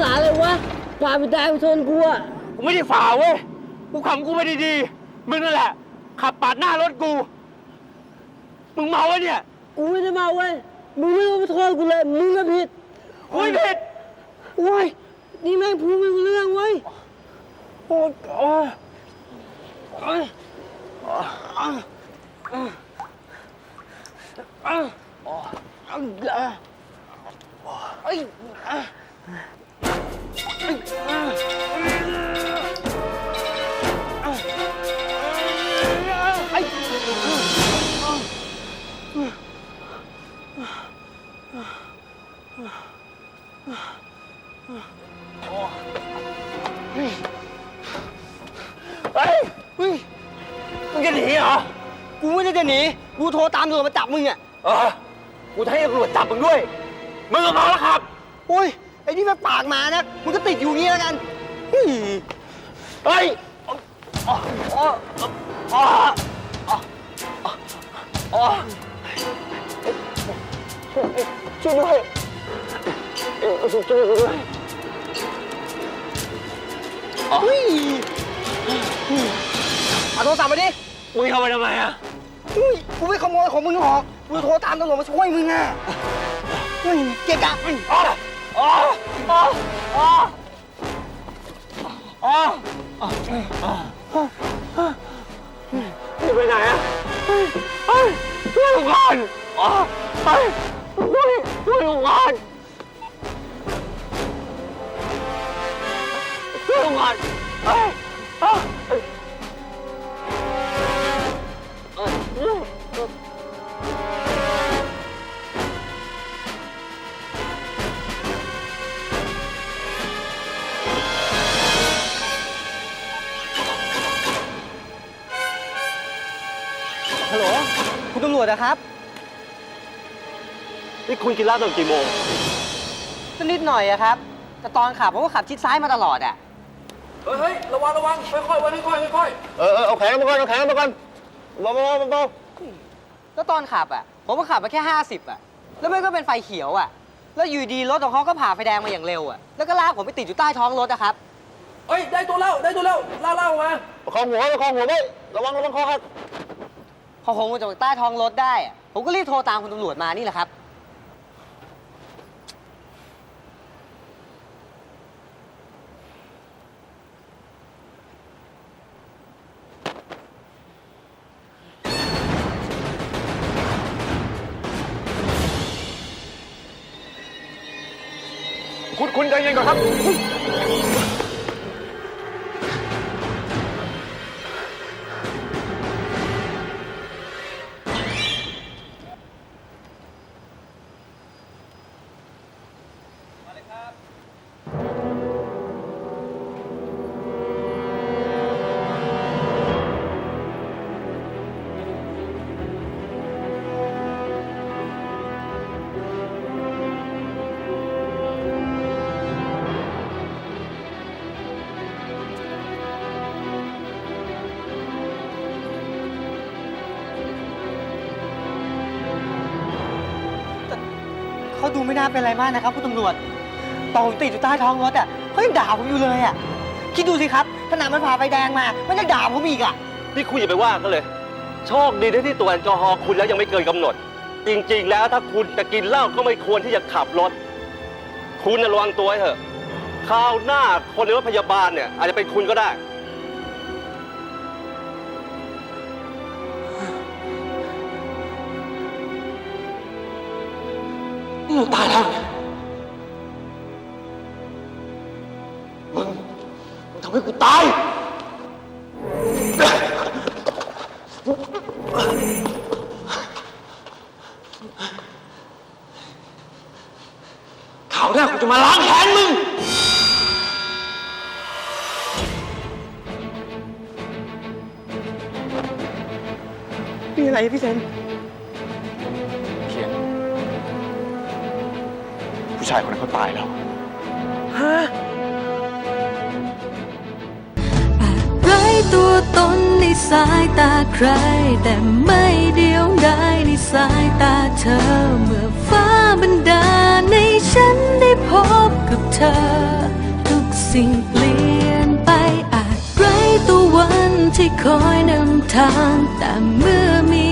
ษาเลยวะฝ่าไปได้ไปชนกูอะกูไม่ได้ฝ่าเว้ย กูขับกูไม่ได้ดีๆ มึงนั่นแหละ ขับปาดหน้ารถกู มึงเมาวะเนี่ย กูไม่ได้มาเว้ย มึงไม่ต้องมาโทษกูเลย มึงก็ผิดกูไม่ผิดโว้ย นี่แม่งพูดไม่รู้เรื่องเว้ย โอ้โอ้โอ้ เฮ้ยเฮ้ยมึงจะหนีเหรอกูไม่ได้จะหนี กูโทรตามตำรวจมาจับมึงอะเออกูจะให้ตำรวจจับมึงด้วย มึงก็เมาแล้วครับ โอ้ยไอ้นี่มันปากหมานะมึงก็ติดอยู่อย่างงี้แล้วกันเฮ้ยเฮ้ยอ๋ออ๋ออ๋ออ๋ออ๋อช่วยด้วยช่วยด้วยเฮ้ยเอาโทรศัพท์มาดิ มึงทำไปทำไมอะเฮ้ยกูไม่ขโมยของมึงหรอกกูโทรตามตำรวจมาช่วยมึงอะเฮ้ยเกะกะ อ๋ออ๋ออ๋ออ๋ออ๋อมึงไปไหนอะเฮ้ยเฮ้ยช่วยกูก่อนอ๋อเฮ้ยช่วยช่วยกูก่อนช่วยกูก่อน คุณตำรวจนะครับ นี่คุณกินเหล้าตอนกี่โมง ก็นิดหน่อยอะครับ แต่ตอนขับผมก็ขับชิดซ้ายมาตลอดอะเฮ้ยเฮ้ยระวังระวังค่อยๆไว้ค่อยๆค่อยเออเออเอาแขนมาก่อน เอาแขนมาก่อนเบาเบาเบาเบาแล้วตอนขับอะผมก็ขับมาแค่ 50อะแล้วมันก็เป็นไฟเขียวอะแล้วอยู่ดีรถของเขาก็ผ่าไฟแดงมาอย่างเร็วอะแล้วก็ลากผมไปติดอยู่ใต้ท้องรถอะครับๆเฮ้ยได้ตัวแล้วได้ตัวแล้วล่าล่าออกมาประคองหัวประคองหัวไว้ระวังระวังคอหักพ อผมออกจากใต้ท้องรถได้อะผมก็รีบโทรตามคุณตำรวจมานี่แหละครับ คุณคุณใจเย็นก่อนครับ เขาดูไม่น่าเป็นอะไรมากนะครับคุณตำรวจตอนผมติดอยู่ใต้ท้องรถอะเขายังด่าผมอยู่เลยอะคิดดูสิครับขนาดมันผ่าไฟแดงมา มันยังด่าผมอีกอะนี่คุณอย่าไปว่ากันเลย โชคดีที่ตรวจแอลกอฮอล์คุณแล้วยังไม่เกินกำหนด จริงๆ แล้วถ้าคุณจะกินเหล้าก็ไม่ควรที่จะขับรถ คุณน่ะระวังตัวให้เถอะคราวหน้าคนในรถพยาบาลเนี่ยอาจจะเป็นคุณก็ได้ นี่เราตายแล้วเนี่ยมึงมึงทำให้กูตายข่าวหน้ากูจะมาล้างแค้นมึง มีอะไรพี่เซน ชายคนนั้นเขาตายแล้ว ฮะ ไร้ตัวตนในสายตาใคร แต่ไม่เดียวดายในสายตาเธอ เมื่อฟ้าบันดาลในฉันได้พบกับเธอ ทุกสิ่งเปลี่ยนไปอาจไร้ตัววันที่คอยนำทาง แต่เมื่อมี